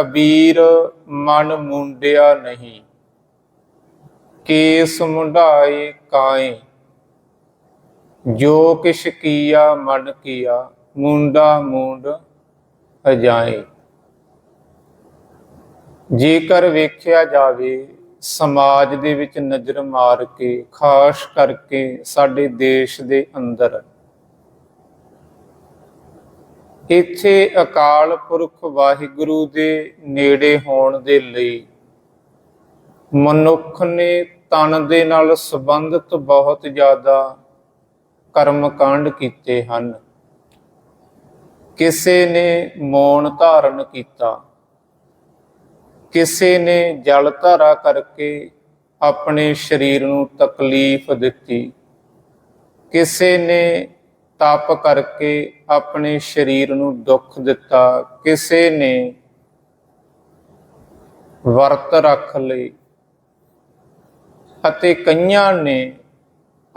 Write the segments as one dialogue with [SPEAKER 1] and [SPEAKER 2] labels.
[SPEAKER 1] ਕਬੀਰ ਮਨ ਮੁੰਡਿਆ ਨਹੀਂ, ਕੇਸ ਮੁੰਡਾਏ ਕਾਏ ਜੋ ਕਿਛ ਕੀਆ, ਮਨ ਕੀਆ, ਮੁੰਡਾ ਮੁੰਡ ਅਜਾਏ। ਜੇਕਰ ਵੇਖਿਆ ਜਾਵੇ, ਸਮਾਜ ਦੇ ਵਿੱਚ ਨਜ਼ਰ ਮਾਰ ਕੇ, ਖਾਸ ਕਰਕੇ ਸਾਡੇ ਦੇਸ਼ ਦੇ ਅੰਦਰ ਇੱਥੇ ਅਕਾਲ ਪੁਰਖ ਵਾਹਿਗੁਰੂ ਦੇ ਨੇੜੇ ਹੋਣ ਦੇ ਲਈ ਮਨੁੱਖ ਨੇ ਤਨ ਦੇ ਨਾਲ ਸੰਬੰਧਿਤ ਬਹੁਤ ਜ਼ਿਆਦਾ ਕਰਮ ਕਾਂਡ ਕੀਤੇ ਹਨ। ਕਿਸੇ ਨੇ ਮੌਨ ਧਾਰਨ ਕੀਤਾ, ਕਿਸੇ ਨੇ ਜਲ ਧਾਰਾ ਕਰਕੇ ਆਪਣੇ ਸਰੀਰ ਨੂੰ ਤਕਲੀਫ ਦਿੱਤੀ, ਕਿਸੇ ਨੇ ਤਪ ਕਰਕੇ ਆਪਣੇ ਸਰੀਰ ਨੂੰ ਦੁੱਖ ਦਿੱਤਾ, ਕਿਸੇ ਨੇ ਵਰਤ ਰੱਖ ਲਈ ਅਤੇ ਕਈਆਂ ਨੇ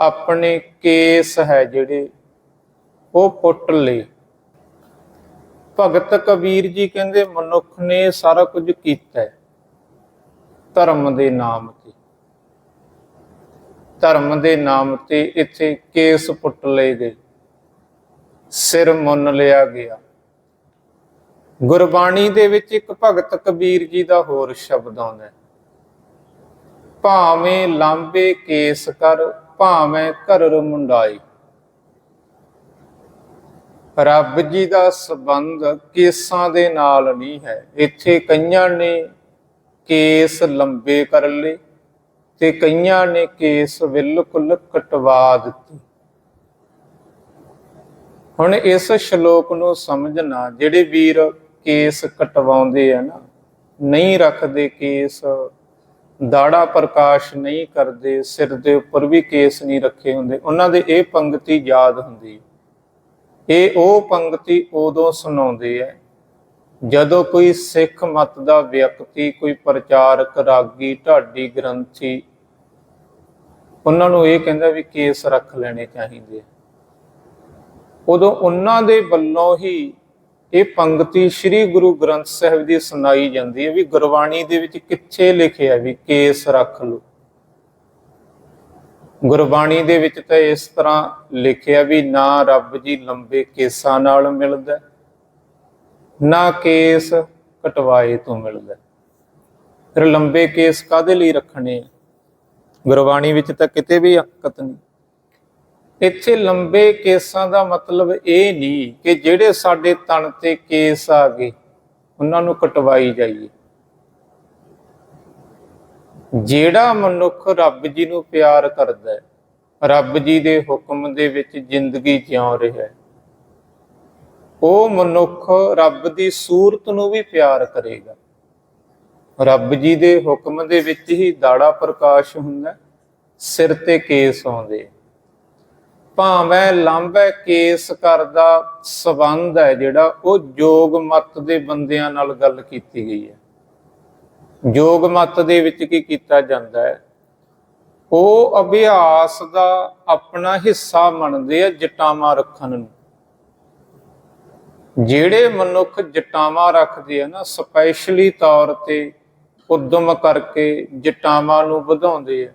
[SPEAKER 1] ਆਪਣੇ ਕੇਸ ਹੈ ਜਿਹੜੇ ਉਹ ਪੁੱਟ ਲਏ। ਭਗਤ ਕਬੀਰ ਜੀ ਕਹਿੰਦੇ, ਮਨੁੱਖ ਨੇ ਸਾਰਾ ਕੁਝ ਕੀਤਾ ਧਰਮ ਦੇ ਨਾਮ ਤੇ। ਧਰਮ ਦੇ ਨਾਮ ਤੇ ਇੱਥੇ ਕੇਸ ਪੁੱਟ ਲਏ ਗਏ। ਸਿਰ ਮੁੰਨ ਲਿਆ ਗਿਆ। ਗੁਰਬਾਣੀ ਦੇ ਵਿੱਚ ਇੱਕ ਭਗਤ ਕਬੀਰ ਜੀ ਦਾ ਹੋਰ ਸ਼ਬਦ ਆਉਂਦਾ ਹੈ। ਭਾਵੇਂ ਲਾਂਬੇ ਕੇਸ ਕਰ, ਭਾਵੇਂ ਘਰ ਮੁੰਡਾਈ। ਰੱਬ ਜੀ ਦਾ ਸਬੰਧ ਕੇਸਾਂ ਦੇ ਨਾਲ ਨਹੀਂ ਹੈ। ਇੱਥੇ ਕਈਆਂ ਨੇ ਕੇਸ ਲੰਬੇ ਕਰ ਲਏ ਤੇ ਕਈਆਂ ਨੇ ਕੇਸ ਬਿਲਕੁਲ ਕਟਵਾ ਦਿੱਤੇ। ਹੁਣ ਇਸ ਸ਼ਲੋਕ ਨੂੰ ਸਮਝਣਾ, ਜਿਹੜੇ ਵੀਰ ਕੇਸ ਕਟਵਾਉਂਦੇ ਆ ਨਾ, ਨਹੀਂ ਰੱਖਦੇ ਕੇਸ, ਦਾੜਾ ਪ੍ਰਕਾਸ਼ ਨਹੀਂ ਕਰਦੇ, ਸਿਰ ਦੇ ਉੱਪਰ ਵੀ ਕੇਸ ਨਹੀਂ ਰੱਖੇ ਹੁੰਦੇ, ਉਹਨਾਂ ਦੇ ਇਹ ਪੰਕਤੀ ਯਾਦ ਹੁੰਦੀ ਇਹ ਉਹ ਪੰਕਤੀ ਉਦੋਂ ਸੁਣਾਉਂਦੇ ਆ, ਜਦੋਂ ਕੋਈ ਸਿੱਖ ਮਤ ਦਾ ਵਿਅਕਤੀ, ਕੋਈ ਪ੍ਰਚਾਰਕ, ਰਾਗੀ, ਢਾਡੀ ਗ੍ਰੰਥੀ, ਉਹਨਾਂ ਨੂੰ ਇਹ ਕਹਿੰਦਾ ਵੀ ਕੇਸ ਰੱਖ ਲੈਣੇ ਚਾਹੀਦੇ ਆ। ਉਦੋਂ ਉਹਨਾਂ ਦੇ ਵੱਲੋਂ ਹੀ ਇਹ ਪੰਕਤੀ ਸ੍ਰੀ ਗੁਰੂ ਗ੍ਰੰਥ ਸਾਹਿਬ ਦੀ ਸੁਣਾਈ ਜਾਂਦੀ ਹੈ ਵੀ ਗੁਰਬਾਣੀ ਦੇ ਵਿੱਚ ਕਿੱਥੇ ਲਿਖਿਆ ਵੀ ਕੇਸ ਰੱਖ ਲਓ। ਗੁਰਬਾਣੀ ਦੇ ਵਿੱਚ ਤਾਂ ਇਸ ਤਰ੍ਹਾਂ ਲਿਖਿਆ ਵੀ ਨਾ ਰੱਬ ਜੀ ਲੰਬੇ ਕੇਸਾਂ ਨਾਲ ਮਿਲਦਾ, ਨਾ ਕੇਸ ਕਟਵਾਏ ਤੋਂ ਮਿਲਦਾ। ਫਿਰ ਲੰਬੇ ਕੇਸ ਕਾਦੇ ਲਈ ਰੱਖਣੇ ਆ? ਗੁਰਬਾਣੀ ਵਿੱਚ ਤਾਂ ਕਿਤੇ ਵੀ ਹਕਤ ਨਹੀਂ। ਇੱਥੇ ਲੰਬੇ ਕੇਸਾਂ ਦਾ ਮਤਲਬ ਇਹ ਨਹੀਂ ਕਿ ਜਿਹੜੇ ਸਾਡੇ ਤਣ ਤੇ ਕੇਸ ਆ ਗਏ, ਉਹਨਾਂ ਨੂੰ ਕਟਵਾਈ ਜਾਈਏ। ਜਿਹੜਾ ਮਨੁੱਖ ਰੱਬ ਜੀ ਨੂੰ ਪਿਆਰ ਕਰਦਾ ਹੈ, ਰੱਬ ਜੀ ਦੇ ਹੁਕਮ ਦੇ ਵਿੱਚ ਜ਼ਿੰਦਗੀ ਜਿਉ ਰਿਹਾ ਹੈ, ਉਹ ਮਨੁੱਖ ਰੱਬ ਦੀ ਸੂਰਤ ਨੂੰ ਵੀ ਪਿਆਰ ਕਰੇਗਾ। ਰੱਬ ਜੀ ਦੇ ਹੁਕਮ ਦੇ ਵਿੱਚ ਹੀ ਦਾੜਾ ਪ੍ਰਕਾਸ਼ ਹੁੰਦਾ, ਸਿਰ ਤੇ ਕੇਸ ਆਉਂਦੇ ਭਾਵੇਂ ਲੰਬੇ ਕੇਸ ਕਰਦਾ ਸਬੰਧ ਹੈ ਜਿਹੜਾ, ਉਹ ਜੋਗ ਮਤ ਦੇ ਬੰਦਿਆਂ ਨਾਲ ਗੱਲ ਕੀਤੀ ਗਈ ਹੈ। ਜੋਗ ਮਤ ਦੇ ਵਿੱਚ ਕੀ ਕੀਤਾ ਜਾਂਦਾ ਹੈ? ਉਹ ਅਭਿਆਸ ਦਾ ਆਪਣਾ ਹਿੱਸਾ ਮੰਨਦੇ ਆ ਜਟਾਵਾਂ ਰੱਖਣ ਨੂੰ। ਜਿਹੜੇ ਮਨੁੱਖ ਜਟਾਵਾਂ ਰੱਖਦੇ ਆ ਨਾ, ਸਪੈਸ਼ਲੀ ਤੌਰ ਤੇ ਉਦਮ ਕਰਕੇ ਜਟਾਵਾਂ ਨੂੰ ਵਧਾਉਂਦੇ ਆ,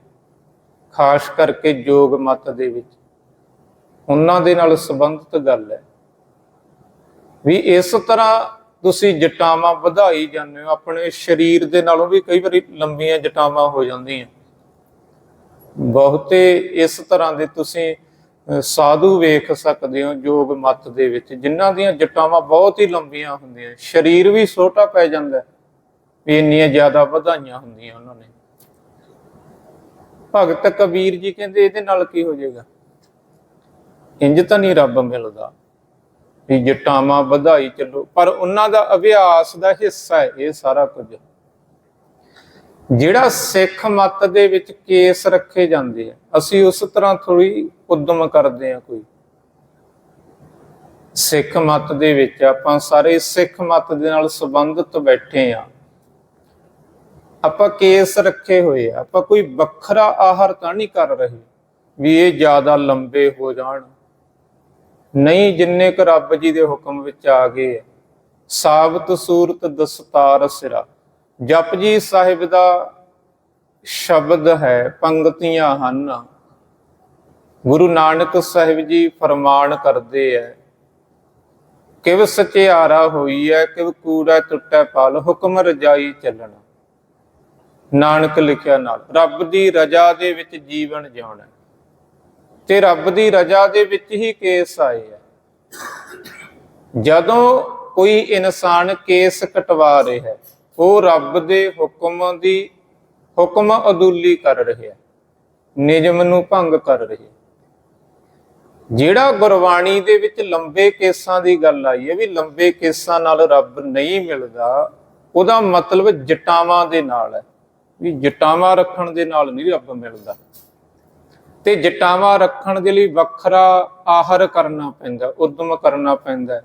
[SPEAKER 1] ਖਾਸ ਕਰਕੇ ਜੋਗ ਮਤ ਦੇ ਵਿੱਚ। ਉਹਨਾਂ ਦੇ ਨਾਲ ਸੰਬੰਧਿਤ ਗੱਲ ਹੈ। ਵੀ ਇਸ ਤਰ੍ਹਾਂ ਤੁਸੀਂ ਜਟਾਵਾਂ ਵਧਾਈ ਜਾਂਦੇ ਹੋ, ਆਪਣੇ ਸਰੀਰ ਦੇ ਨਾਲੋਂ ਵੀ ਕਈ ਵਾਰੀ ਲੰਬੀਆਂ ਜਟਾਵਾਂ ਹੋ ਜਾਂਦੀਆਂ। ਬਹੁਤੇ ਇਸ ਤਰ੍ਹਾਂ ਦੇ ਤੁਸੀਂ ਸਾਧੂ ਵੇਖ ਸਕਦੇ ਹੋ ਯੋਗ ਮਤ ਦੇ ਵਿੱਚ, ਜਿਨ੍ਹਾਂ ਦੀਆਂ ਜਟਾਵਾਂ ਬਹੁਤ ਹੀ ਲੰਬੀਆਂ ਹੁੰਦੀਆਂ। ਸਰੀਰ ਵੀ ਛੋਟਾ ਪੈ ਜਾਂਦਾ ਵੀ ਇੰਨੀਆਂ ਜ਼ਿਆਦਾ ਵਧਾਈਆਂ ਹੁੰਦੀਆਂ ਉਹਨਾਂ ਨੇ। ਭਗਤ ਕਬੀਰ ਜੀ ਕਹਿੰਦੇ, ਇਹਦੇ ਨਾਲ ਕੀ ਹੋ ਜਾਏਗਾ? ਇੰਜ ਤਾਂ ਨਹੀਂ ਰੱਬ ਮਿਲਦਾ ਵੀ ਜਟਾਵਾਂ ਵਧਾਈ ਚੱਲੋ, ਪਰ ਉਹਨਾਂ ਦਾ ਅਭਿਆਸ ਦਾ ਹਿੱਸਾ ਹੈ, ਇਹ ਸਾਰਾ ਕੁਝ। ਜਿਹੜਾ ਸਿੱਖ ਮਤ ਦੇ ਵਿੱਚ ਕੇਸ ਰੱਖੇ ਜਾਂਦੇ ਆ, ਅਸੀਂ ਉਸ ਤਰ੍ਹਾਂ ਥੋੜੀ ਉਦਮ ਕਰਦੇ ਆ ਕੋਈ। ਸਿੱਖ ਮਤ ਦੇ ਵਿੱਚ ਆਪਾਂ ਸਾਰੇ ਸਿੱਖ ਮਤ ਦੇ ਨਾਲ ਸੰਬੰਧਿਤ ਬੈਠੇ ਆ। ਆਪਾਂ ਕੇਸ ਰੱਖੇ ਹੋਏ ਆ, ਆਪਾਂ ਕੋਈ ਵੱਖਰਾ ਆਹਾਰ ਤਾਂ ਨਹੀਂ ਕਰ ਰਹੇ ਵੀ ਇਹ ਜ਼ਿਆਦਾ ਲੰਬੇ ਹੋ ਜਾਣ। ਨਹੀਂ ਜਿੰਨੇ ਕੁ ਰੱਬ ਜੀ ਦੇ ਹੁਕਮ ਵਿੱਚ ਆ ਗਏ ਆ, ਸਾਬਤ ਸੂਰਤ ਦਸਤਾਰ ਸਿਰਾ। ਜਪ ਜੀ ਸਾਹਿਬ ਦਾ ਸ਼ਬਦ ਹੈ ਪੰਗਤੀਆਂ ਹਨ। ਗੁਰੂ ਨਾਨਕ ਸਾਹਿਬ ਜੀ ਫਰਮਾਨ ਕਰਦੇ ਐ ਕਿਵ ਸਚਿਆਰਾ ਹੋਈ ਐ ਕਿਵ ਕੂੜਾ ਟੁੱਟੈ ਪਾਲ ਹੁਕਮ ਰਜਾਈ ਚੱਲਣਾ। ਨਾਨਕ ਲਿਖਿਆ ਨਾਲ ਰੱਬ ਦੀ ਰਜਾ ਦੇ ਵਿੱਚ ਜੀਵਨ ਜਿਉਣਾ। ਤੇ ਰੱਬ ਦੀ ਰਜਾ ਦੇ ਵਿੱਚ ਹੀ ਕੇਸ ਆਏ ਆ। ਜਦੋਂ ਕੋਈ ਇਨਸਾਨ ਕੇਸ ਕਟਵਾ ਰਿਹਾ ਹੈ ਉਹ ਰੱਬ ਦੇ ਹੁਕਮ ਦੀ ਹੁਕਮ ਅਦੁੱਲੀ ਕਰ ਰਿਹਾ, ਨਿਯਮ ਨੂੰ ਭੰਗ ਕਰ ਰਿਹਾ। ਜਿਹੜਾ ਗੁਰਬਾਣੀ ਦੇ ਵਿੱਚ ਲੰਬੇ ਕੇਸਾਂ ਦੀ ਗੱਲ ਆਈ ਹੈ ਵੀ ਲੰਬੇ ਕੇਸਾਂ ਨਾਲ ਰੱਬ ਨਹੀਂ ਮਿਲਦਾ, ਉਹਦਾ ਮਤਲਬ ਜਟਾਵਾਂ ਦੇ ਨਾਲ ਹੈ। ਵੀ ਜਟਾਵਾਂ ਰੱਖਣ ਦੇ ਨਾਲ ਨਹੀਂ ਰੱਬ ਮਿਲਦਾ। ਤੇ ਜਟਾਵਾਂ ਰੱਖਣ ਦੇ ਲਈ ਵੱਖਰਾ ਆਹਰ ਕਰਨਾ ਪੈਂਦਾ, ਉਦਮ ਕਰਨਾ ਪੈਂਦਾ।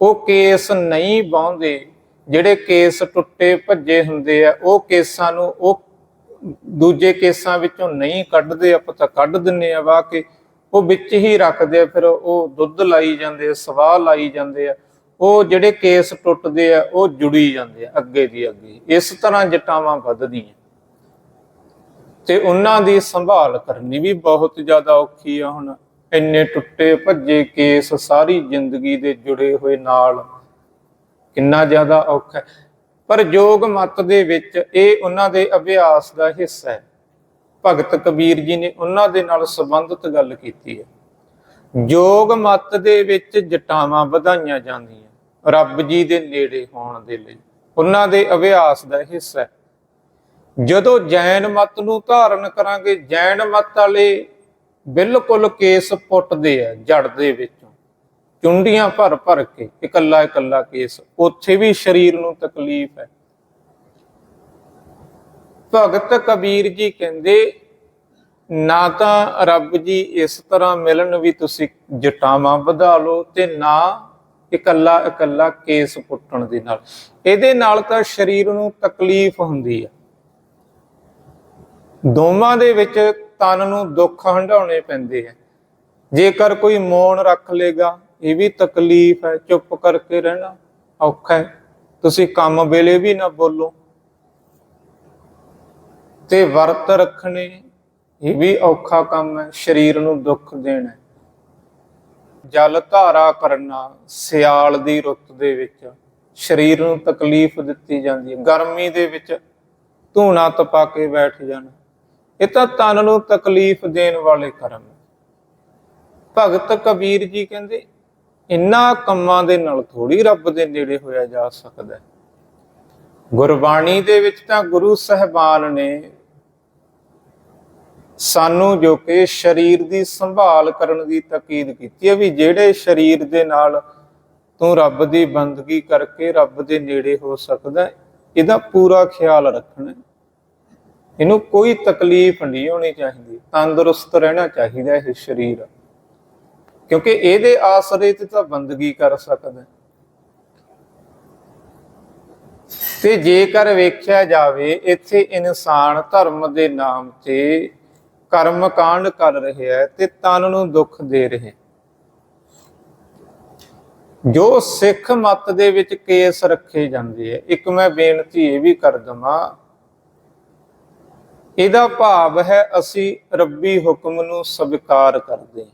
[SPEAKER 1] ਉਹ ਕੇਸ ਨਹੀਂ ਬਾਉਂਦੇ ਜਿਹੜੇ ਕੇਸ ਟੁੱਟੇ ਭੱਜੇ ਹੁੰਦੇ ਆ, ਉਹ ਕੇਸਾਂ ਨੂੰ ਉਹ ਦੂਜੇ ਕੇਸਾਂ ਵਿੱਚੋਂ ਨਹੀਂ ਕੱਢਦੇ, ਆਪਾਂ ਤਾਂ ਕੱਢ ਦਿੰਨੇ ਆ ਵਾ ਕੇ। ਉਹ ਵਿੱਚ ਹੀ ਰੱਖਦੇ ਆ, ਫਿਰ ਉਹ ਦੁੱਧ ਲਾਈ ਜਾਂਦੇ ਆ, ਸਵਾਹ ਲਾਈ ਜਾਂਦੇ ਆ। ਉਹ ਜਿਹੜੇ ਕੇਸ ਟੁੱਟਦੇ ਆ, ਉਹ ਜੁੜੀ ਜਾਂਦੇ ਆ, ਅੱਗੇ ਦੀ ਅੱਗੇ। ਇਸ ਤਰ੍ਹਾਂ ਜਟਾਵਾਂ ਵੱਧਦੀਆਂ। ਤੇ ਉਹਨਾਂ ਦੀ ਸੰਭਾਲ ਕਰਨੀ ਵੀ ਬਹੁਤ ਜ਼ਿਆਦਾ ਔਖੀ ਆ ਹੁਣ। ਇੰਨੇ ਟੁੱਟੇ ਭੱਜੇ ਕੇਸ ਸਾਰੀ ਜ਼ਿੰਦਗੀ ਦੇ ਜੁੜੇ ਹੋਏ ਨਾਲ। ਕਿੰਨਾ ਜ਼ਿਆਦਾ ਔਖਾ ਹੈ। ਪਰ ਯੋਗ ਮਤ ਦੇ ਵਿੱਚ ਇਹ ਉਹਨਾਂ ਦੇ ਅਭਿਆਸ ਦਾ ਹਿੱਸਾ ਹੈ। ਭਗਤ ਕਬੀਰ ਜੀ ਨੇ ਉਹਨਾਂ ਦੇ ਨਾਲ ਸੰਬੰਧਿਤ ਗੱਲ ਕੀਤੀ ਹੈ। ਯੋਗ ਮਤ ਦੇ ਵਿੱਚ ਜਟਾਵਾਂ ਵਧਾਈਆਂ ਜਾਂਦੀਆਂ। ਰੱਬ ਜੀ ਦੇ ਨੇੜੇ ਹੋਣ ਦੇ ਲਈ। ਉਹਨਾਂ ਦੇ ਅਭਿਆਸ ਦਾ ਹਿੱਸਾ ਹੈ। ਜਦੋਂ ਜੈਨ ਮਤ ਨੂੰ ਧਾਰਨ ਕਰਾਂਗੇ, ਜੈਨ ਮਤ ਵਾਲੇ ਬਿਲਕੁਲ ਕੇਸ ਪੁੱਟਦੇ ਆ ਜੜ ਦੇ ਵਿੱਚੋਂ। ਚੁੰਡੀਆਂ ਭਰ ਭਰ ਕੇ ਇਕੱਲਾ ਇਕੱਲਾ ਕੇਸ, ਉੱਥੇ ਵੀ ਸਰੀਰ ਨੂੰ ਤਕਲੀਫ ਹੈ। ਭਗਤ ਕਬੀਰ ਜੀ ਕਹਿੰਦੇ, ਨਾ ਤਾਂ ਰੱਬ ਜੀ ਇਸ ਤਰ੍ਹਾਂ ਮਿਲਣ ਵੀ ਤੁਸੀਂ ਜਟਾਵਾਂ ਵਧਾ ਲਓ ਤੇ ਨਾ ਇਕੱਲਾ ਇਕੱਲਾ ਕੇਸ ਪੁੱਟਣ ਦੇ ਨਾਲ। ਇਹਦੇ ਨਾਲ ਤਾਂ ਸਰੀਰ ਨੂੰ ਤਕਲੀਫ ਹੁੰਦੀ ਹੈ ਦੋਵਾਂ ਦੇ ਵਿੱਚ ਤਨ ਨੂੰ ਦੁੱਖ ਹੰਡਾਉਣੇ ਪੈਂਦੇ ਹੈ। ਜੇਕਰ ਕੋਈ ਮੌਨ ਰੱਖ ਲੇਗਾ, ਇਹ ਵੀ ਤਕਲੀਫ ਹੈ। ਚੁੱਪ ਕਰਕੇ ਰਹਿਣਾ ਔਖਾ ਹੈ। ਤੁਸੀਂ ਕੰਮ ਵੇਲੇ ਵੀ ਨਾ ਬੋਲੋ। ਤੇ ਵਰਤ ਰੱਖਣੇ, ਇਹ ਵੀ ਔਖਾ ਕੰਮ ਹੈ। ਸਰੀਰ ਨੂੰ ਦੁੱਖ ਦੇਣਾ ਜਲ ਧਾਰਾ ਕਰਨਾ, ਸਿਆਲ ਦੀ ਰੁੱਤ ਦੇ ਵਿੱਚ ਸਰੀਰ ਨੂੰ ਤਕਲੀਫ ਦਿੱਤੀ ਜਾਂਦੀ ਹੈ। ਗਰਮੀ ਦੇ ਵਿੱਚ ਧੂਣਾ ਤਪਾ ਕੇ ਬੈਠ ਜਾਣਾ। ਇਹ ਤਾਂ ਤਨ ਨੂੰ ਤਕਲੀਫ ਦੇਣ ਵਾਲੇ ਕਰਮ ਭਗਤ ਕਬੀਰ ਜੀ ਕਹਿੰਦੇ, ਇਨ੍ਹਾਂ ਕੰਮਾਂ ਦੇ ਨਾਲ ਥੋੜੀ ਰੱਬ ਦੇ ਨੇੜੇ ਹੋਇਆ ਜਾ ਸਕਦਾ ਹੈ। ਗੁਰਬਾਣੀ ਦੇ ਵਿੱਚ ਤਾਂ ਗੁਰੂ ਸਹਿਬਾਨ ਨੇ ਸਾਨੂੰ ਜੋ ਕਿ ਸਰੀਰ ਦੀ ਸੰਭਾਲ ਕਰਨ ਦੀ ਤਾਕੀਦ ਕੀਤੀ ਹੈ ਵੀ ਜਿਹੜੇ ਸਰੀਰ ਦੇ ਨਾਲ ਤੂੰ ਰੱਬ ਦੀ ਬੰਦਗੀ ਕਰਕੇ ਰੱਬ ਦੇ ਨੇੜੇ ਹੋ ਸਕਦਾ ਇਹਦਾ ਪੂਰਾ ਖਿਆਲ ਰੱਖਣਾ ਇਹਨੂੰ ਕੋਈ ਤਕਲੀਫ ਨਹੀਂ ਹੋਣੀ ਚਾਹੀਦੀ, ਤੰਦਰੁਸਤ ਰਹਿਣਾ ਚਾਹੀਦਾ ਇਹ ਸਰੀਰ। ਕਿਉਂਕਿ ਇਹਦੇ ਆਸਰੇ ਤੇ ਤਾਂ ਬੰਦਗੀ ਕਰ ਸਕਦਾ। ਤੇ ਜੇਕਰ ਵੇਖਿਆ ਜਾਵੇ, ਇੱਥੇ ਇਨਸਾਨ ਧਰਮ ਦੇ ਨਾਮ ਤੇ ਕਰਮ ਕਾਂਡ ਕਰ ਰਿਹਾ ਹੈ ਤੇ ਤਨ ਨੂੰ ਦੁੱਖ ਦੇ ਰਿਹਾ ਜੋ ਸਿੱਖ ਮਤ ਦੇ ਵਿੱਚ ਕੇਸ ਰੱਖੇ ਜਾਂਦੇ ਆ ਇੱਕ ਮੈਂ ਬੇਨਤੀ ਇਹ ਵੀ ਕਰ ਦਵਾਂ ਇਹਦਾ ਭਾਵ ਹੈ ਅਸੀਂ ਰੱਬੀ ਹੁਕਮ ਨੂੰ ਸਵੀਕਾਰ ਕਰਦੇ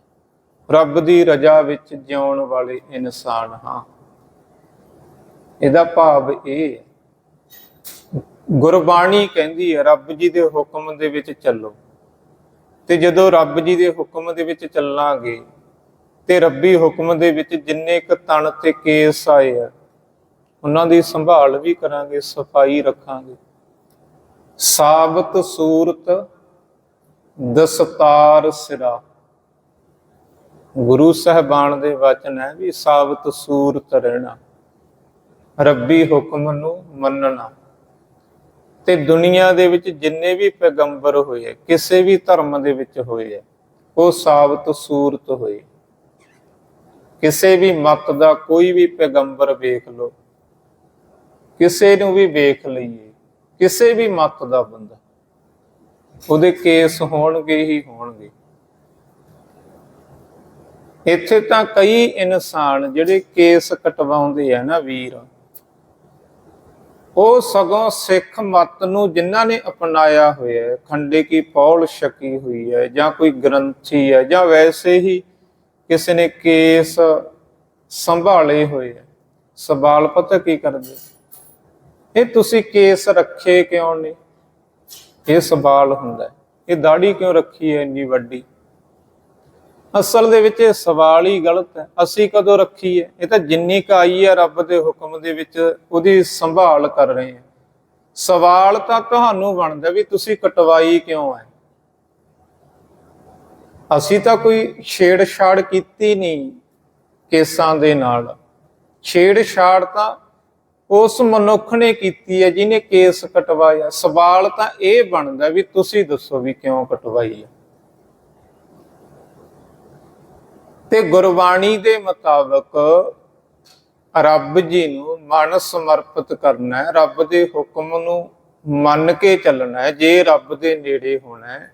[SPEAKER 1] ਰੱਬ ਦੀ ਰਜ਼ਾ ਵਿੱਚ ਜਿਉਣ ਵਾਲੇ ਇਨਸਾਨ ਹਾਂ। ਇਹਦਾ ਭਾਵ ਇਹ ਹੈ। ਗੁਰਬਾਣੀ ਕਹਿੰਦੀ ਹੈ, ਰੱਬ ਜੀ ਦੇ ਹੁਕਮ ਦੇ ਵਿੱਚ ਚੱਲੋ। ਤੇ ਜਦੋਂ ਰੱਬ ਜੀ ਦੇ ਹੁਕਮ ਦੇ ਵਿੱਚ ਚੱਲਾਂਗੇ, ਤੇ ਰੱਬੀ ਹੁਕਮ ਦੇ ਵਿੱਚ ਜਿੰਨੇ ਕ ਤਣ ਤੇ ਕੇਸ ਆਏ ਆ, ਉਹਨਾਂ ਦੀ ਸੰਭਾਲ ਵੀ ਕਰਾਂਗੇ, ਸਫ਼ਾਈ ਰੱਖਾਂਗੇ। ਸਾਬਤ ਸੂਰਤ ਦਸਤਾਰ ਸਿਰਾ। ਗੁਰੂ ਸਹਿਬਾਨ ਦੇ ਵਚਨ ਹੈ ਵੀ ਸਾਬਤ ਸੂਰਤ ਰਹਿਣਾ, ਰੱਬੀ ਹੁਕਮ ਨੂੰ ਮੰਨਣਾ। ਤੇ ਦੁਨੀਆ ਦੇ ਵਿੱਚ ਜਿੰਨੇ ਵੀ ਪੈਗੰਬਰ ਹੋਏ ਆ, ਕਿਸੇ ਵੀ ਧਰਮ ਦੇ ਵਿੱਚ ਹੋਏ ਆ, ਉਹ ਸਾਬਤ ਸੂਰਤ ਹੋਏ। ਕਿਸੇ ਵੀ ਮਤ ਦਾ ਕੋਈ ਵੀ ਪੈਗੰਬਰ ਵੇਖ ਲੋ ਕਿਸੇ ਨੂੰ ਵੀ ਵੇਖ ਲਈਏ ਕਿਸੇ ਵੀ ਮਤ ਦਾ ਬੰਦਾ। ਉਹਦੇ ਕੇਸ ਹੋਣਗੇ ਹੀ ਹੋਣਗੇ। ਇੱਥੇ ਤਾਂ ਕਈ ਇਨਸਾਨ ਜਿਹੜੇ ਕੇਸ ਕਟਵਾਉਂਦੇ ਆ ਨਾ ਵੀਰ, ਉਹ ਸਗੋਂ ਸਿੱਖ ਮਤ ਨੂੰ ਜਿਨ੍ਹਾਂ ਨੇ ਅਪਣਾਇਆ ਹੋਇਆ ਹੈ, ਖੰਡੇ ਕੀ ਪੌਲ ਛਕੀ ਹੋਈ ਹੈ, ਜਾਂ ਕੋਈ ਗ੍ਰੰਥੀ ਹੈ, ਜਾਂ ਵੈਸੇ ਹੀ ਕਿਸੇ ਨੇ ਕੇਸ ਸੰਭਾਲੇ ਹੋਏ ਹੈ। ਸਵਾਲ ਪਤਾ ਕੀ ਕਰਦੇ? ਇਹ ਤੁਸੀਂ ਕੇਸ ਰੱਖੇ ਕਿਉਂ ਨੇ ਇਹ ਸਵਾਲ ਹੁੰਦਾ ਇਹ ਦਾੜੀ ਕਿਉਂ ਰੱਖੀ ਹੈ ਇੰਨੀ ਵੱਡੀ? ਅਸਲ ਦੇ ਵਿੱਚ ਇਹ ਸਵਾਲ ਹੀ ਗਲਤ ਹੈ। ਅਸੀਂ ਕਦੋਂ ਰੱਖੀ ਹੈ? ਇਹ ਤਾਂ ਜਿੰਨੀ ਕੁ ਆਈ ਹੈ ਰੱਬ ਦੇ ਹੁਕਮ ਦੇ ਵਿੱਚ, ਉਹਦੀ ਸੰਭਾਲ ਕਰ ਰਹੇ ਹਾਂ। ਸਵਾਲ ਤਾਂ ਤੁਹਾਨੂੰ ਬਣਦਾ ਵੀ ਤੁਸੀਂ ਕਟਵਾਈ ਕਿਉਂ ਹੈ? ਅਸੀਂ ਤਾਂ ਕੋਈ ਛੇੜਛਾੜ ਕੀਤੀ ਨਹੀਂ ਕੇਸਾਂ ਦੇ ਨਾਲ। ਛੇੜਛਾੜ ਤਾਂ ਉਸ ਮਨੁੱਖ ਨੇ ਕੀਤੀ ਹੈ, ਜਿਹਨੇ ਕੇਸ ਕਟਵਾਇਆ। ਸਵਾਲ ਤਾਂ ਇਹ ਬਣਦਾ ਵੀ ਤੁਸੀਂ ਦੱਸੋ ਵੀ ਕਿਉਂ ਕਟਵਾਈ ਹੈ। ਤੇ ਗੁਰਬਾਣੀ ਦੇ ਮੁਤਾਬਕ ਰੱਬ ਜੀ ਨੂੰ ਮਨ ਸਮਰਪਿਤ ਕਰਨਾ ਹੈ, ਰੱਬ ਦੇ ਹੁਕਮ ਨੂੰ ਮੰਨ ਕੇ ਚੱਲਣਾ ਹੈ, ਜੇ ਰੱਬ ਦੇ ਨੇੜੇ ਹੋਣਾ ਹੈ,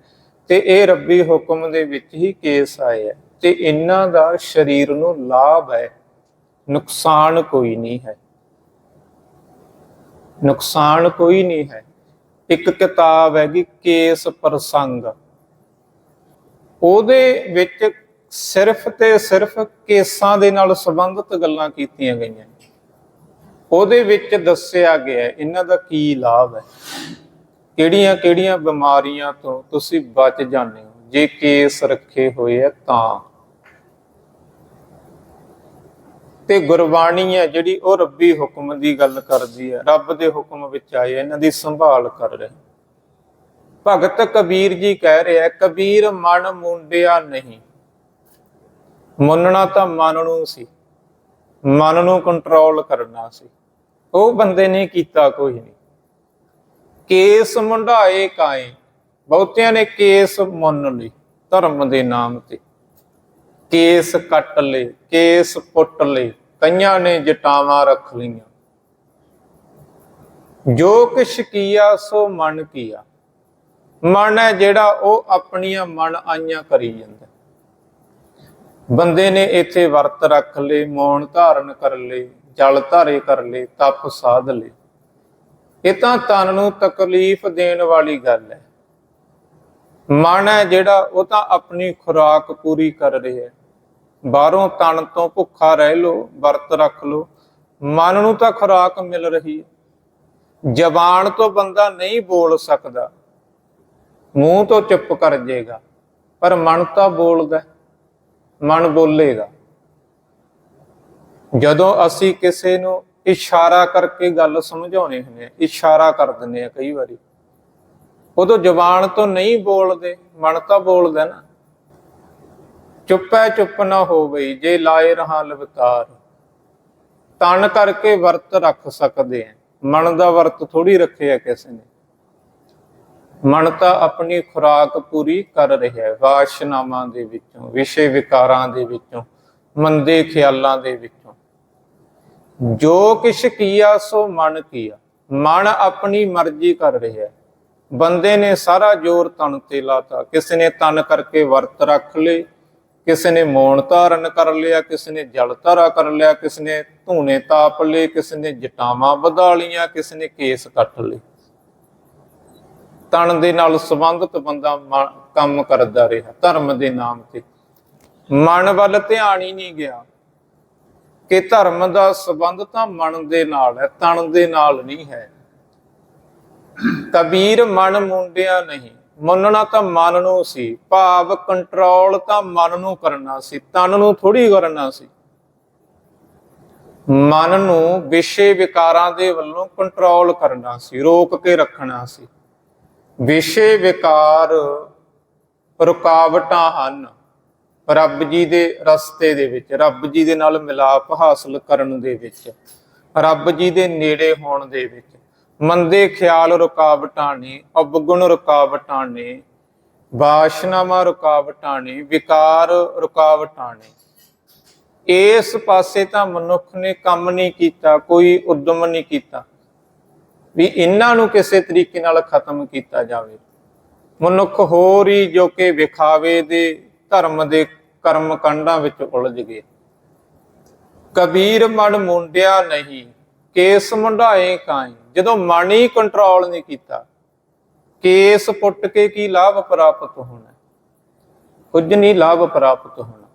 [SPEAKER 1] ਤੇ ਇਹ ਰੱਬੀ ਹੁਕਮ ਦੇ ਵਿੱਚ ਹੀ ਕੇਸ ਆਏ ਹੈ। ਤੇ ਇਹਨਾਂ ਦਾ ਸਰੀਰ ਨੂੰ ਲਾਭ ਹੈ, ਨੁਕਸਾਨ ਕੋਈ ਨਹੀਂ ਹੈ। ਨੁਕਸਾਨ ਕੋਈ ਨਹੀਂ ਹੈ। ਇੱਕ ਕਿਤਾਬ ਹੈਗੀ, ਕੇਸ ਪ੍ਰਸੰਗ। ਉਹਦੇ ਵਿੱਚ ਸਿਰਫ ਤੇ ਸਿਰਫ ਕੇਸਾਂ ਦੇ ਨਾਲ ਸੰਬੰਧਿਤ ਗੱਲਾਂ ਕੀਤੀਆਂ ਗਈਆਂ। ਉਹਦੇ ਵਿੱਚ ਦੱਸਿਆ ਗਿਆ ਇਹਨਾਂ ਦਾ ਕੀ ਲਾਭ ਹੈ। ਕਿਹੜੀਆਂ ਕਿਹੜੀਆਂ ਬਿਮਾਰੀਆਂ ਤੋਂ ਤੁਸੀਂ ਬਚ ਜਾਂਦੇ ਹੋ। ਜੇ ਕੇਸ ਰੱਖੇ ਹੋਏ ਆ ਤਾਂ। ਤੇ ਗੁਰਬਾਣੀ ਹੈ ਜਿਹੜੀ ਉਹ ਰੱਬੀ ਹੁਕਮ ਦੀ ਗੱਲ ਕਰਦੀ ਹੈ। ਰੱਬ ਦੇ ਹੁਕਮ ਵਿੱਚ ਆਏ ਇਹਨਾਂ ਦੀ ਸੰਭਾਲ ਕਰ ਰਹੇ ਭਗਤ ਕਬੀਰ ਜੀ ਕਹਿ ਰਿਹਾ ਕਬੀਰ ਮਨ ਮੁੰਡਿਆ ਨਹੀਂ। ਮੰਨਣਾ ਤਾਂ ਮਨ ਨੂੰ ਸੀ। ਮਨ ਨੂੰ ਕੰਟਰੋਲ ਕਰਨਾ ਸੀ। ਉਹ ਬੰਦੇ ਨੇ ਕੀਤਾ ਕੋਈ ਨਹੀਂ। ਕੇਸ ਮੁੰਡਾਏ ਕਾਏ ਬਹੁਤਿਆਂ ਨੇ ਕੇਸ ਮੰਨ ਲਈ ਧਰਮ ਦੇ ਨਾਮ ਤੇ। ਕੇਸ ਕੱਟ ਲਏ, ਕੇਸ ਪੁੱਟ ਲਏ, ਕਈਆਂ ਨੇ ਜਟਾਵਾਂ ਰੱਖ ਲਈਆਂ। ਜੋ ਕਿਛ ਕੀਆ, ਸੋ ਮਨ ਕੀਆ। ਮਨ ਹੈ ਜਿਹੜਾ ਉਹ ਆਪਣੀਆਂ ਮਨ ਆਈਆਂ ਕਰੀ ਜਾਂਦਾ। ਬੰਦੇ ਨੇ ਇੱਥੇ ਵਰਤ ਰੱਖ ਲਏ, ਮੌਨ ਧਾਰਨ ਕਰ ਲਏ, ਜਲ ਧਾਰੇ ਕਰ ਲਏ, ਤਪ ਸਾਧ ਲਏ। ਇਹ ਤਾਂ ਤਨ ਨੂੰ ਤਕਲੀਫ ਦੇਣ ਵਾਲੀ ਗੱਲ ਹੈ। ਮਨ ਹੈ ਜਿਹੜਾ ਉਹ ਤਾਂ ਆਪਣੀ ਖੁਰਾਕ ਪੂਰੀ ਕਰ ਰਿਹਾ ਹੈ। ਬਾਹਰੋਂ ਤਣ ਤੋਂ ਭੁੱਖਾ ਰਹਿ ਲੋ, ਵਰਤ ਰੱਖ ਲੋ। ਮਨ ਨੂੰ ਤਾਂ ਖੁਰਾਕ ਮਿਲ ਰਹੀ ਹੈ ਜ਼ਬਾਨ ਤੋਂ ਬੰਦਾ ਨਹੀਂ ਬੋਲ ਸਕਦਾ। ਮੂੰਹ ਤੋਂ ਚੁੱਪ ਕਰ ਜਾਏਗਾ ਪਰ ਮਨ ਤਾਂ ਬੋਲਦਾ ਮਨ ਬੋਲੇਗਾ। ਜਦੋਂ ਅਸੀਂ ਕਿਸੇ ਨੂੰ ਇਸ਼ਾਰਾ ਕਰਕੇ ਗੱਲ ਸਮਝਾਉਣੇ ਹੁੰਦੇ ਹੈ, ਇਸ਼ਾਰਾ ਕਰ ਦਿੰਦੇ ਆ ਕਈ ਵਾਰੀ। ਉਦੋਂ ਜ਼ਬਾਨ ਤੋਂ ਨਹੀਂ ਬੋਲਦੇ, ਮਨ ਤਾਂ ਬੋਲਦਾ ਨਾ। ਚੁੱਪੈ ਚੁੱਪ ਨਾ ਹੋਵੇ ਜੇ ਲਾਏ ਰਹਾ ਲਵਤਾਰ। ਤਨ ਕਰਕੇ ਵਰਤ ਰੱਖ ਸਕਦੇ ਆ ਮਨ ਦਾ ਵਰਤ ਥੋੜੀ ਰੱਖਿਆ ਕਿਸੇ ਨੇ। ਮਨ ਤਾਂ ਆਪਣੀ ਖੁਰਾਕ ਪੂਰੀ ਕਰ ਰਿਹਾ ਹੈ ਵਾਸ਼ਨਾਵਾਂ ਦੇ ਵਿੱਚੋਂ, ਵਿਸ਼ੇ ਵਿਕਾਰਾਂ ਦੇ ਵਿੱਚੋਂ, ਮੰਦੇ ਖਿਆਲਾਂ ਦੇ ਵਿੱਚੋਂ। ਜੋ ਕਿਛ ਕੀਆ, ਸੋ ਮਨ ਕੀਆ। ਮਨ ਆਪਣੀ ਮਰਜ਼ੀ ਕਰ ਰਿਹਾ ਹੈ ਬੰਦੇ ਨੇ ਸਾਰਾ ਜ਼ੋਰ ਤਨ ਤੇ ਲਾਤਾ। ਕਿਸੇ ਨੇ ਤਨ ਕਰਕੇ ਵਰਤ ਰੱਖ ਲਏ। ਕਿਸੇ ਨੇ ਮੌਨ ਧਾਰਨ ਕਰ ਲਿਆ, ਕਿਸੇ ਨੇ ਜਲ ਧਾਰਾ ਕਰ ਲਿਆ, ਕਿਸੇ ਨੇ ਧੂਣੇ ਤਾਪ ਲਏ, ਕਿਸੇ ਨੇ ਜਟਾਵਾਂ ਵਧਾ ਲੀਆਂ ਕਿਸੇ ਨੇ ਕੇਸ ਕੱਟ ਲਏ। ਤਣ ਦੇ ਨਾਲ ਸੰਬੰਧਿਤ ਬੰਦਾ ਕੰਮ ਕਰਦਾ ਰਿਹਾ, ਧਰਮ ਦੇ ਨਾਮ ਤੇ। ਮਨ ਵੱਲ ਧਿਆਨ ਹੀ ਨਹੀਂ ਗਿਆ ਕਿ ਧਰਮ ਦਾ ਸੰਬੰਧ ਤਾਂ ਮਨ ਦੇ ਨਾਲ ਹੈ ਤਣ ਦੇ ਨਾਲ ਨਹੀਂ ਹੈ। ਕਬੀਰ ਮਨ ਮੁੰਡਿਆ ਨਹੀਂ। ਮੰਨਣਾ ਤਾਂ ਮਨ ਨੂੰ ਸੀ, ਭਾਵ ਕੰਟਰੋਲ ਤਾਂ ਮਨ ਨੂੰ ਕਰਨਾ ਸੀ, ਤਨ ਨੂੰ ਥੋੜੀ ਕਰਨਾ ਸੀ। ਮਨ ਨੂੰ ਵਿਸ਼ੇ ਵਿਕਾਰਾਂ ਦੇ ਵੱਲੋਂ ਕੰਟਰੋਲ ਕਰਨਾ ਸੀ, ਰੋਕ ਕੇ ਰੱਖਣਾ ਸੀ। ਵਿਸ਼ੇ ਵਿਕਾਰ ਰੁਕਾਵਟਾਂ ਹਨ, ਰੱਬ ਜੀ ਦੇ ਰਸਤੇ ਦੇ ਵਿੱਚ, ਰੱਬ ਜੀ ਦੇ ਨਾਲ ਮਿਲਾਪ ਹਾਸਲ ਕਰਨ ਦੇ ਵਿੱਚ, ਰੱਬ ਜੀ ਦੇ ਨੇੜੇ ਹੋਣ ਦੇ ਵਿੱਚ। ਮੰਦੇ ਖਿਆਲ ਰੁਕਾਵਟਾਂ ਨੇ, ਅਵਗੁਣ ਰੁਕਾਵਟਾਂ ਨੇ, ਬਾਸ਼ਨਾਵਾਂ ਰੁਕਾਵਟਾਂ ਨੇ, ਵਿਕਾਰ ਰੁਕਾਵਟਾਂ ਨੇ। ਇਸ ਪਾਸੇ ਤਾਂ ਮਨੁੱਖ ਨੇ ਕੰਮ ਨਹੀਂ ਕੀਤਾ, ਕੋਈ ਉਦਮ ਨਹੀਂ ਕੀਤਾ। ਵੀ ਇਹਨਾਂ ਨੂੰ ਕਿਸੇ ਤਰੀਕੇ ਨਾਲ ਖਤਮ ਕੀਤਾ ਜਾਵੇ। ਮਨੁੱਖ ਹੋਰ ਹੀ ਜੋ ਕਿ ਵਿਖਾਵੇ ਦੇ ਧਰਮ ਦੇ ਕਰਮ ਕਾਂਡਾਂ ਵਿੱਚ ਉਲਝ ਗਏ। ਕਬੀਰ ਮਨ ਮੁੰਡਿਆ ਨਹੀਂ ਕੇਸ ਮੁੰਡਾਏ ਕਾਈ ਜਦੋਂ ਮਨ ਹੀ ਕੰਟਰੋਲ ਨਹੀਂ ਕੀਤਾ, ਕੇਸ ਪੁੱਟ ਕੇ ਕੀ ਲਾਭ ਪ੍ਰਾਪਤ ਹੋਣਾ? ਕੁਝ ਨਹੀਂ ਲਾਭ ਪ੍ਰਾਪਤ ਹੋਣਾ।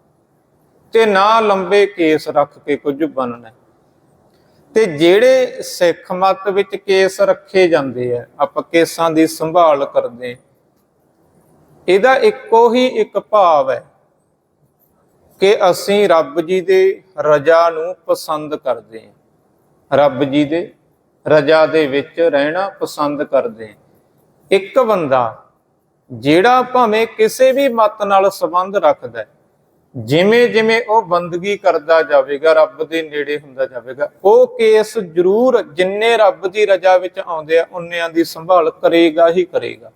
[SPEAKER 1] ਤੇ ਨਾ ਲੰਬੇ ਕੇਸ ਰੱਖ ਕੇ ਕੁਝ ਬਣਨਾ। ਤੇ ਜਿਹੜੇ ਸਿੱਖ ਮਤ ਵਿੱਚ ਕੇਸ ਰੱਖੇ ਜਾਂਦੇ ਆ, ਆਪਾਂ ਕੇਸਾਂ ਦੀ ਸੰਭਾਲ ਕਰਦੇ ਇਹਦਾ ਇੱਕੋ ਹੀ ਇੱਕ ਭਾਵ ਹੈ ਕਿ ਅਸੀਂ ਰੱਬ ਜੀ ਦੇ ਰਜਾ ਨੂੰ ਪਸੰਦ ਕਰਦੇ ਹਾਂ। ਰੱਬ ਜੀ ਦੇ ਰਜਾ ਦੇ ਵਿੱਚ ਰਹਿਣਾ ਪਸੰਦ ਕਰਦੇ ਇੱਕ ਬੰਦਾ ਜਿਹੜਾ ਭਾਵੇਂ ਕਿਸੇ ਵੀ ਮਤ ਨਾਲ ਸੰਬੰਧ ਰੱਖਦਾ ਜਿਵੇਂ ਜਿਵੇਂ ਉਹ ਬੰਦਗੀ ਕਰਦਾ ਜਾਵੇਗਾ, ਰੱਬ ਦੇ ਨੇੜੇ ਹੁੰਦਾ ਜਾਵੇਗਾ, ਉਹ ਕੇਸ ਜ਼ਰੂਰ ਜਿੰਨੇ ਰੱਬ ਦੀ ਰਜਾ ਵਿੱਚ ਆਉਂਦੇ ਆ ਉਨਿਆਂ ਦੀ ਸੰਭਾਲ ਕਰੇਗਾ ਹੀ ਕਰੇਗਾ।